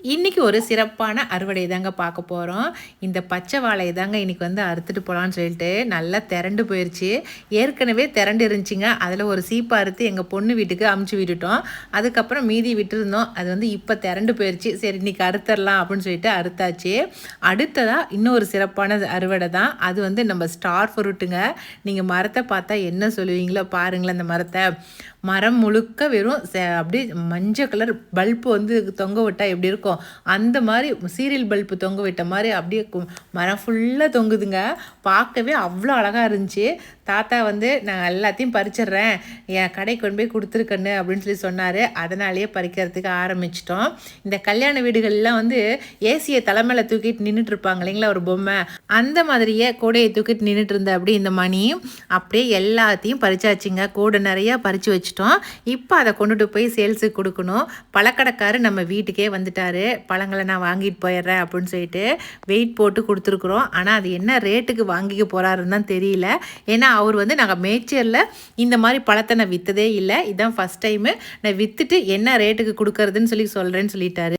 இன்றைக்கி ஒரு சிறப்பான அறுவடை தாங்க பார்க்க போகிறோம் இந்த பச்சை வாழையை தாங்க இன்றைக்கி வந்து அறுத்துட்டு போகலான்னு சொல்லிட்டு நல்லா திரண்டு போயிடுச்சு ஏற்கனவே திரண்டு இருந்துச்சுங்க. அதில் ஒரு சீப்பை அறுத்து எங்கள் பொண்ணு வீட்டுக்கு அமுச்சு விட்டுட்டோம். அதுக்கப்புறம் மீதி விட்டுருந்தோம். அது வந்து இப்போ திரண்டு போயிடுச்சு சரி இன்றைக்கி அறுத்தரலாம் அப்படின்னு சொல்லிட்டு அறுத்தாச்சு. அடுத்ததாக இன்னொரு சிறப்பான அறுவடை தான். அது வந்து நம்ம ஸ்டார் ஃப்ரூட்டுங்க. நீங்கள் மரத்தை பார்த்தா என்ன சொல்லுவீங்களோ பாருங்களேன் அந்த மரத்தை. மரம் முழுக்க வெறும் அப்படியே மஞ்சள் கலர் பல்பு வந்து தொங்க விட்டால் எப்படி இருக்கும்? அந்த மாதிரி சீரியல் பல்ப்பு தொங்க விட்ட மாதிரி அப்படியே மரம் ஃபுல்லாக தொங்குதுங்க. பார்க்கவே அவ்வளோ அழகாக இருந்துச்சு. தாத்தா வந்து நான் எல்லாத்தையும் பறிச்சிடுறேன். என் கடைக்கு கொண்டு போய் கொடுத்துருக்கண்ணு அப்படின்னு சொல்லி சொன்னார். அதனாலேயே பறிக்கிறதுக்கு ஆரம்பிச்சிட்டோம். இந்த கல்யாண வீடுகள்லாம் வந்து ஏசியை தலைமையில் தூக்கிட்டு நின்றுட்டு இருப்பாங்க இல்லைங்களா ஒரு பொம்மை. அந்த மாதிரியே கூடையை தூக்கிட்டு நின்றுட்டு இருந்த அப்படி இந்த மணி அப்படியே எல்லாத்தையும் பறிச்சாச்சுங்க. கூடை நிறையா பறித்து வச்சுட்டோம். இப்போ அதை கொண்டுட்டு போய் சேல்ஸுக்கு கொடுக்கணும். பழக்கடைக்காரு நம்ம வீட்டுக்கே வந்துட்டார். பழங்களை நான் வாங்கிட்டு போயிடுறேன் அப்படின்னு சொல்லிட்டு வெயிட் போட்டு கொடுத்துருக்குறோம். ஆனால் அது என்ன ரேட்டுக்கு வாங்கிக்க போகிறாருன்னு தான் தெரியல. ஏன்னா அவர் வந்து நாங்கள் மேச்சரில் இந்த மாதிரி பழத்தை நான் விற்றதே இல்லை. இதுதான் ஃபஸ்ட் டைமு நான் விற்றுட்டு என்ன ரேட்டுக்கு கொடுக்குறதுன்னு சொல்லி சொல்கிறேன்னு சொல்லிட்டாரு.